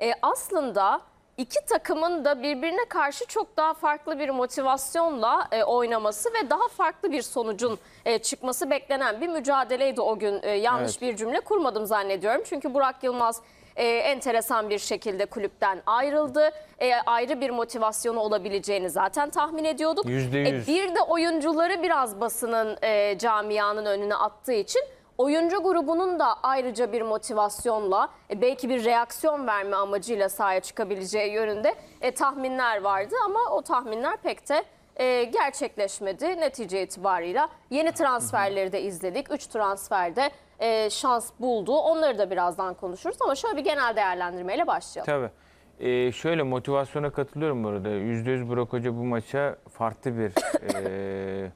e, aslında iki takımın da birbirine karşı çok daha farklı bir motivasyonla e, oynaması ve daha farklı bir sonucun e, çıkması beklenen bir mücadeleydi o gün. E, yanlış Evet. bir cümle kurmadım zannediyorum. Çünkü Burak Yılmaz e, enteresan bir şekilde kulüpten ayrıldı. E, ayrı bir motivasyonu olabileceğini zaten tahmin ediyorduk. Yüzde E, yüz. bir de oyuncuları biraz basının e, camianın önüne attığı için oyuncu grubunun da ayrıca bir motivasyonla e, belki bir reaksiyon verme amacıyla sahaya çıkabileceği yönünde e, tahminler vardı ama o tahminler pek de e, gerçekleşmedi netice itibarıyla. Yeni transferleri de izledik. 3 transferde şans buldu. Onları da birazdan konuşuruz ama şöyle bir genel değerlendirmeyle başlayalım. Tabii. Ee, şöyle motivasyona katılıyorum bu arada. %100 Burak Hoca bu maça farklı bir e,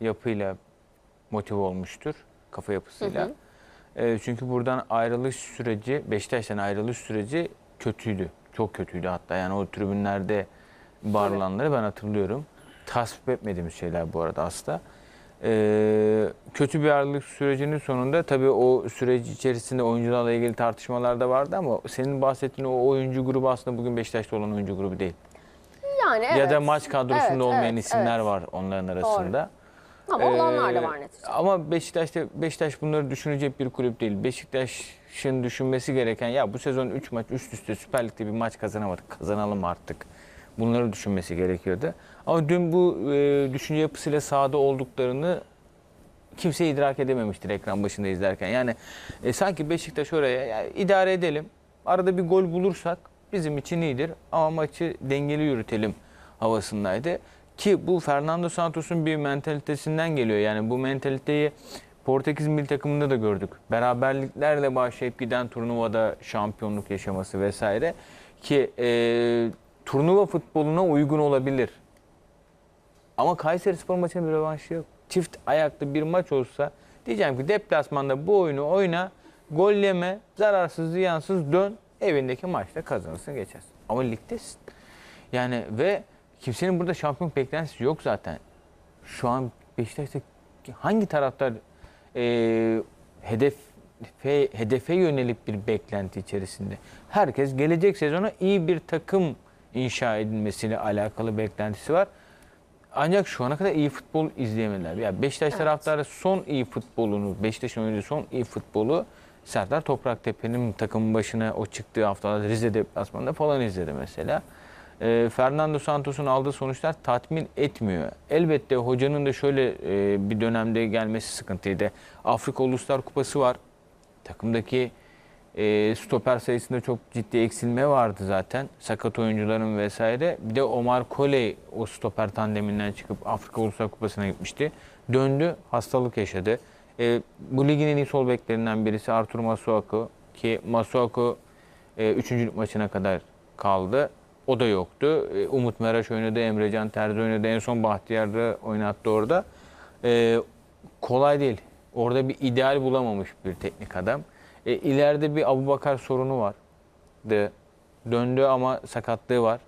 yapıyla motive olmuştur. Kafa yapısıyla. E, çünkü buradan ayrılış süreci, Beşiktaş'tan ayrılış süreci kötüydü. Çok kötüydü hatta. Yani o tribünlerde bağırılanları ben hatırlıyorum. Tasvip etmediğimiz şeyler bu arada asla. Ee, kötü bir ayrılık sürecinin sonunda tabii o süreç içerisinde oyuncularla ilgili tartışmalar da vardı ama senin bahsettiğin o oyuncu grubu aslında bugün Beşiktaş'ta olan oyuncu grubu değil. Yani Ya evet. da maç kadrosunda Evet, olmayan evet, isimler evet. var onların arasında. Ama olanlar da var neticede. Ama Beşiktaş'ta Beşiktaş bunları düşünecek bir kulüp değil. Beşiktaş'ın düşünmesi gereken ya bu sezon 3 maç üst üste Süper Lig'de bir maç kazanamadık. Kazanalım artık. Bunları düşünmesi gerekiyordu. Ama dün bu e, düşünce yapısıyla sahada olduklarını kimse idrak edememiştir ekran başında izlerken. Yani e, sanki Beşiktaş oraya ya, idare edelim. Arada bir gol bulursak bizim için iyidir ama maçı dengeli yürütelim havasındaydı. Ki bu Fernando Santos'un bir mentalitesinden geliyor. Yani bu mentaliteyi Portekiz milli takımında da gördük. Beraberliklerle başlayıp giden turnuvada şampiyonluk yaşaması vesaire. Ki e, turnuva futboluna uygun olabilir. Ama Kayseri Spor maçının bir revanşı yok. Çift ayaklı bir maç olsa diyeceğim ki deplasmanda bu oyunu oyna, gol yeme, zararsız ziyansız dön, evindeki maçta kazanırsın geçersin. Ama ligdesin. Yani ve kimsenin burada şampiyon beklentisi yok zaten. Şu an Beşiktaş'ta hangi taraftar e, hedef hedefe yönelip bir beklenti içerisinde. Herkes gelecek sezona iyi bir takım inşa edilmesiyle alakalı beklentisi var. Ancak şu ana kadar iyi futbol izleyemediler. Ya Beşiktaş Evet. taraftarı son iyi futbolunu, Beşiktaş'ın oynadığı son iyi futbolu Serdar Topraktepe'nin takımın başına o çıktığı haftalarda Rize deplasmanında falan izledi mesela. Ee, Fernando Santos'un aldığı sonuçlar tatmin etmiyor. Elbette hocanın da şöyle e, bir dönemde gelmesi sıkıntıydı. Afrika Uluslar Kupası var. Takımdaki e, stoper sayısında çok ciddi eksilme vardı zaten. Sakat oyuncuların vesaire. Bir de Omar Koley o stoper tandeminden çıkıp Afrika Uluslar Kupası'na gitmişti. Döndü, hastalık yaşadı. E, bu ligin en iyi sol beklerinden birisi Artur Masuaku ki Masuaku 3. maçına kadar kaldı. O da yoktu. E, Umut Meraş oynadı, Emrecan Terzi oynadı. En son Bahtiyar'ı oynattı orada. E, kolay değil. Orada bir ideal bulamamış bir teknik adam. E, ileride bir Abubakar sorunu vardı. Döndü ama sakatlığı var.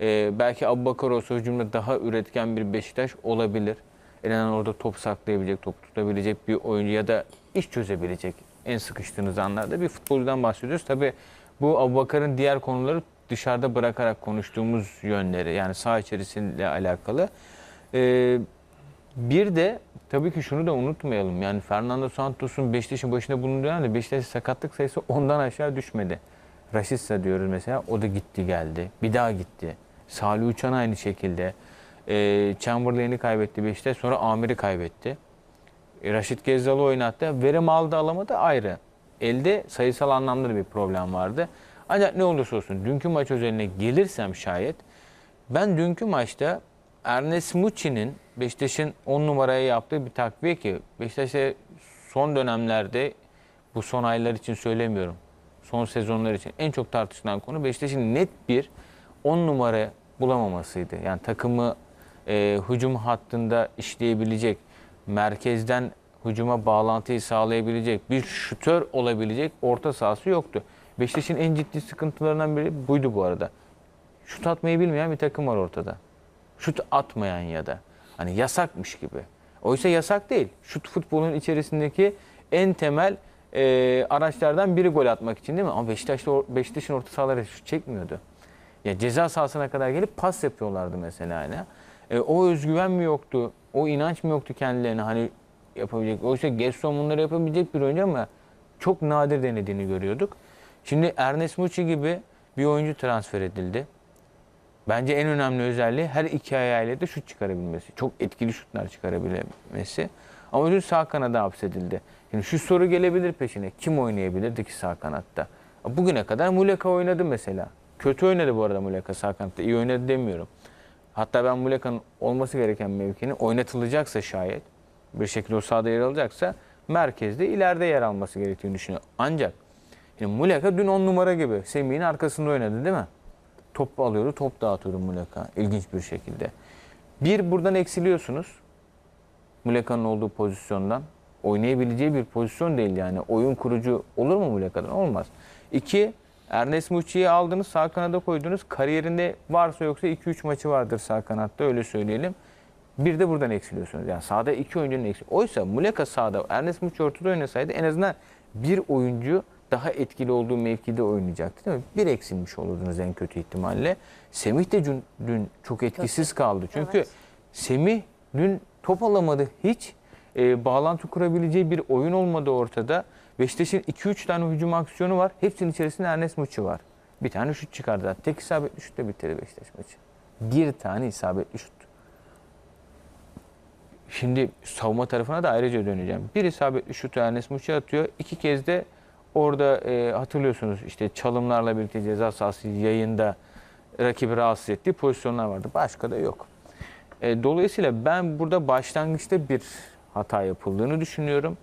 E, belki Abubakar olsa hücumda daha üretken bir Beşiktaş olabilir. En azından orada top saklayabilecek, top tutabilecek bir oyuncu ya da iş çözebilecek en sıkıştığınız anlarda bir futbolcudan bahsediyoruz. Tabii bu Abubakar'ın diğer konuları dışarıda bırakarak konuştuğumuz yönleri yani saha içerisiyle alakalı. E, bir de tabii ki şunu da unutmayalım. Yani Fernando Santos'un Beşiktaş'ın başında bulunduğu dönemde Beşiktaş sakatlık sayısı ondan aşağı düşmedi. Raşitsa diyoruz mesela. O da gitti geldi. Bir daha gitti. Salih Uçan aynı şekilde. Ee, Chamberlain'i kaybetti Beşiktaş. Sonra Amir'i kaybetti. E, Raşit Gezzal'ı oynattı. Verim aldı alamadı ayrı. Elde sayısal anlamda da bir problem vardı. Ancak ne olursa olsun dünkü maç özeline gelirsem şayet ben dünkü maçta Ernest Mucci'nin Beşiktaş'ın 10 numaraya yaptığı bir takviye ki Beşiktaş'a son dönemlerde bu son aylar için söylemiyorum. Son sezonlar için en çok tartışılan konu Beşiktaş'ın net bir 10 numara bulamamasıydı. Yani takımı e, hücum hattında işleyebilecek, merkezden hücuma bağlantıyı sağlayabilecek, bir şutör olabilecek orta sahası yoktu. Beşiktaş'ın en ciddi sıkıntılarından biri buydu bu arada. Şut atmayı bilmeyen bir takım var ortada. Şut atmayan ya da hani yasakmış gibi. Oysa yasak değil. Şut futbolun içerisindeki en temel e, araçlardan biri gol atmak için değil mi? Ama Beşiktaş'ta Beşiktaş'ın orta sahaları şut çekmiyordu. Ya ceza sahasına kadar gelip pas yapıyorlardı mesela. hani. E, o özgüven mi yoktu? O inanç mı yoktu kendilerine hani yapabilecek? Oysa Gerson bunları yapabilecek bir oyuncu ama çok nadir denediğini görüyorduk. Şimdi Ernest Muçi gibi bir oyuncu transfer edildi. Bence en önemli özelliği her iki ayağıyla da şut çıkarabilmesi. Çok etkili şutlar çıkarabilmesi. Ama dün sağ kanada hapsedildi. Şimdi şu soru gelebilir peşine. Kim oynayabilirdi ki sağ kanatta? Bugüne kadar Muleka oynadı mesela. Kötü oynadı bu arada Muleka sağ kanatta. İyi oynadı demiyorum. Hatta ben Muleka'nın olması gereken mevkinin oynatılacaksa şayet bir şekilde o sahada yer alacaksa merkezde ileride yer alması gerektiğini düşünüyorum. Ancak şimdi Muleka dün 10 numara gibi Semih'in arkasında oynadı değil mi? Top alıyordu, top dağıtıyordu Muleka ilginç bir şekilde. Bir buradan eksiliyorsunuz. Muleka'nın olduğu pozisyondan. Oynayabileceği bir pozisyon değil yani. Oyun kurucu olur mu Muleka'dan? Olmaz. İki, Ernest Muçi'yi aldınız, sağ kanada koydunuz. Kariyerinde varsa yoksa 2-3 maçı vardır sağ kanatta öyle söyleyelim. Bir de buradan eksiliyorsunuz. Yani sağda iki oyuncunun eksik. Oysa Muleka sağda, Ernest Muçi ortada oynasaydı en azından bir oyuncu daha etkili olduğu mevkide oynayacaktı değil mi? Bir eksilmiş olurdunuz en kötü ihtimalle. Semih de dün, dün çok etkisiz kaldı. Çünkü Evet. Semih dün top alamadı hiç. E, bağlantı kurabileceği bir oyun olmadı ortada. Beşiktaş'ın 2-3 tane hücum aksiyonu var. Hepsinin içerisinde Ernest Muçi var. Bir tane şut çıkardı. Tek isabetli şutla bitirdi Beşiktaş maçı. Bir tane isabetli şut. Şimdi savunma tarafına da ayrıca döneceğim. Bir isabetli şutu Ernest Muçi atıyor. İki kez de orada e, hatırlıyorsunuz işte çalımlarla birlikte ceza sahası yayında rakibi rahatsız ettiği pozisyonlar vardı. Başka da yok. E, dolayısıyla ben burada başlangıçta bir hata yapıldığını düşünüyorum.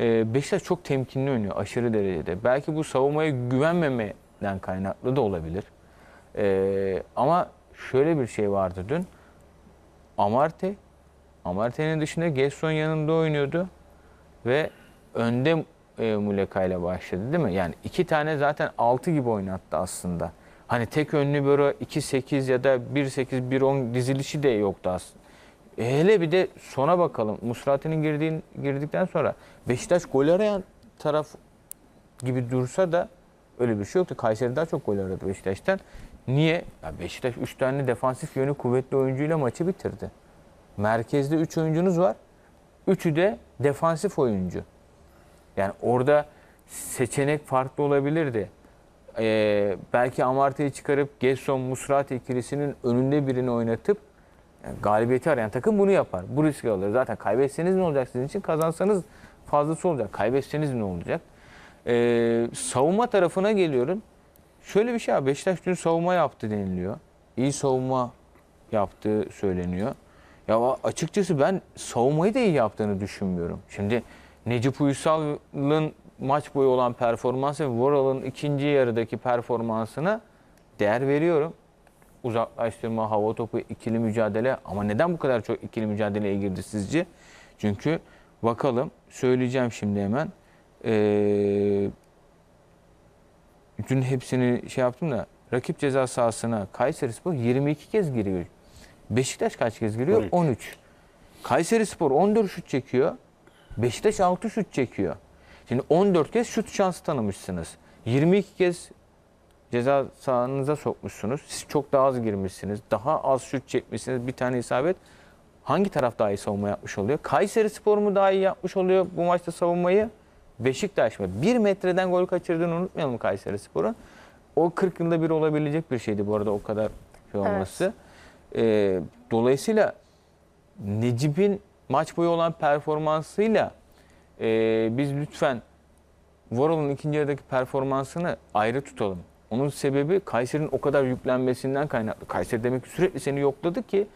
E, Beşiktaş çok temkinli oynuyor aşırı derecede. Belki bu savunmaya güvenmemeden kaynaklı da olabilir. E, ama şöyle bir şey vardı dün. Amarte, Amarte'nin dışında Gerson yanında oynuyordu ve önde e, Muleka ile başladı değil mi? Yani iki tane zaten 6 gibi oynattı aslında. Hani tek önlü böyle 2-8 ya da 1-8, 1-10 dizilişi de yoktu aslında. E hele bir de sona bakalım. Musrati'nin girdiğin, girdikten sonra Beşiktaş gol arayan taraf gibi dursa da öyle bir şey yoktu. Kayseri daha çok gol aradı Beşiktaş'tan. Niye? Ya Beşiktaş 3 tane defansif yönü kuvvetli oyuncuyla maçı bitirdi. Merkezde 3 oyuncunuz var. Üçü de defansif oyuncu. Yani orada seçenek farklı olabilirdi. Ee, belki Amarte'yi çıkarıp Gerson Musrati ikilisinin önünde birini oynatıp yani galibiyeti arayan takım bunu yapar. Bu riski alır. Zaten kaybetseniz ne olacak sizin için? Kazansanız fazlası olacak. Kaybetseniz ne olacak? Ee, savunma tarafına geliyorum. Şöyle bir şey var. Beşiktaş dün savunma yaptı deniliyor. İyi savunma yaptığı söyleniyor. Ya açıkçası ben savunmayı da iyi yaptığını düşünmüyorum. Şimdi Necip Uysal'ın maç boyu olan performansı ve Voral'ın ikinci yarıdaki performansına değer veriyorum. Uzaklaştırma, hava topu, ikili mücadele ama neden bu kadar çok ikili mücadeleye girdi sizce? Çünkü bakalım söyleyeceğim şimdi hemen. Ee, dün hepsini şey yaptım da rakip ceza sahasına Kayserispor 22 kez giriyor. Beşiktaş kaç kez giriyor? 13. 13. Kayserispor 14 şut çekiyor. Beşiktaş 6 şut çekiyor. Şimdi 14 kez şut şansı tanımışsınız. 22 kez ceza sahanıza sokmuşsunuz. Siz çok daha az girmişsiniz. Daha az şut çekmişsiniz. Bir tane isabet. Hangi taraf daha iyi savunma yapmış oluyor? Kayseri Spor mu daha iyi yapmış oluyor bu maçta savunmayı? Beşiktaş mı? Bir metreden gol kaçırdığını unutmayalım Kayseri Spor'un. O 40 yılda bir olabilecek bir şeydi bu arada o kadar şey olması. Ee, dolayısıyla Necip'in maç boyu olan performansıyla e, biz lütfen Voral'ın ikinci yarıdaki performansını ayrı tutalım. Onun sebebi Kayseri'nin o kadar yüklenmesinden kaynaklı. Kayseri demek ki sürekli seni yokladı ki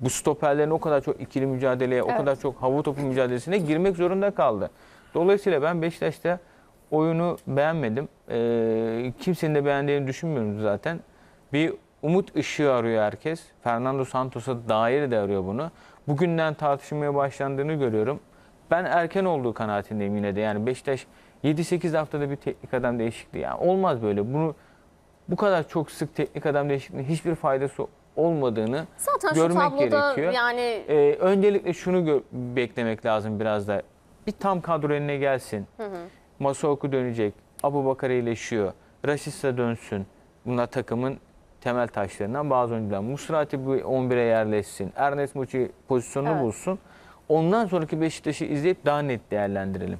bu stoperlerin o kadar çok ikili mücadeleye, o Evet. kadar çok hava topu mücadelesine girmek zorunda kaldı. Dolayısıyla ben Beşiktaş'ta oyunu beğenmedim. Ee, kimsenin de beğendiğini düşünmüyorum zaten. Bir umut ışığı arıyor herkes. Fernando Santos'a dair de arıyor bunu. Bugünden tartışılmaya başlandığını görüyorum. Ben erken olduğu kanaatindeyim yine de. Yani Beşiktaş 7-8 haftada bir teknik adam değişikliği. Yani olmaz böyle. Bunu bu kadar çok sık teknik adam değişikliğinin hiçbir faydası olmadığını Zaten şu görmek tabloda gerekiyor. yani Ee, öncelikle şunu beklemek lazım biraz da. Bir tam kadro eline gelsin. Masuaku dönecek. Abu Bakar iyileşiyor. Rasista dönsün. Bunlar takımın temel taşlarından bazı oyuncular. Musrati bu 11'e yerleşsin. Ernest Muçi pozisyonunu Evet. bulsun. Ondan sonraki Beşiktaş'ı izleyip daha net değerlendirelim.